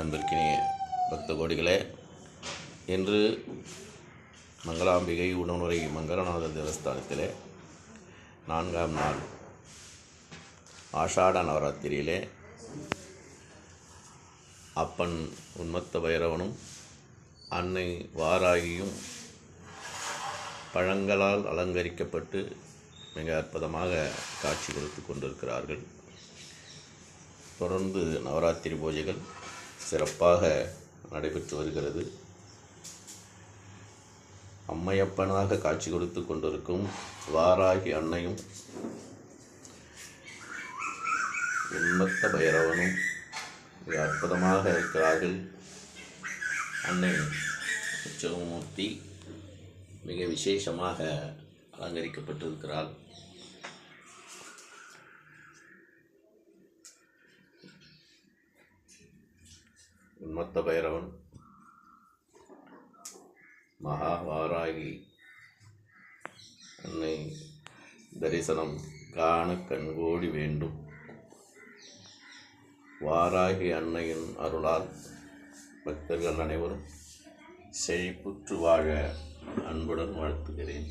அன்பிற்கினிய பக்த கோடிகளே இன்று மங்களாம்பிகை உணவுரை மங்களநாத தேவஸ்தானத்திலே நான்காம் நாள் ஆஷாட நவராத்திரியிலே அப்பன் உன்மத்த பைரவனும் அன்னை வாராகியும் பழங்களால் அலங்கரிக்கப்பட்டு மிக அற்புதமாக காட்சி கொடுத்து கொண்டிருக்கிறார்கள். தொடர்ந்து நவராத்திரி பூஜைகள் சிறப்பாக நடைபெற்று வருகிறது. அம்மையப்பனாக காட்சி கொடுத்து கொண்டிருக்கும் வாராகி அன்னையும் உண்மத்த பைரவனும் மிக அற்புதமாக இருக்கிறார்கள். அன்னை உற்சவமூர்த்தி மிக விசேஷமாக அலங்கரிக்கப்பட்டிருக்கிறாள். உன்மத்த பைரவன் மகாவாராகி அன்னை தரிசனம் காண கண்கோடி வேண்டும். வாராகி அன்னையின் அருளால் பக்தர்கள் அனைவரும் செழிப்புற்று வாழ அன்புடன் வாழ்த்துகிறேன்.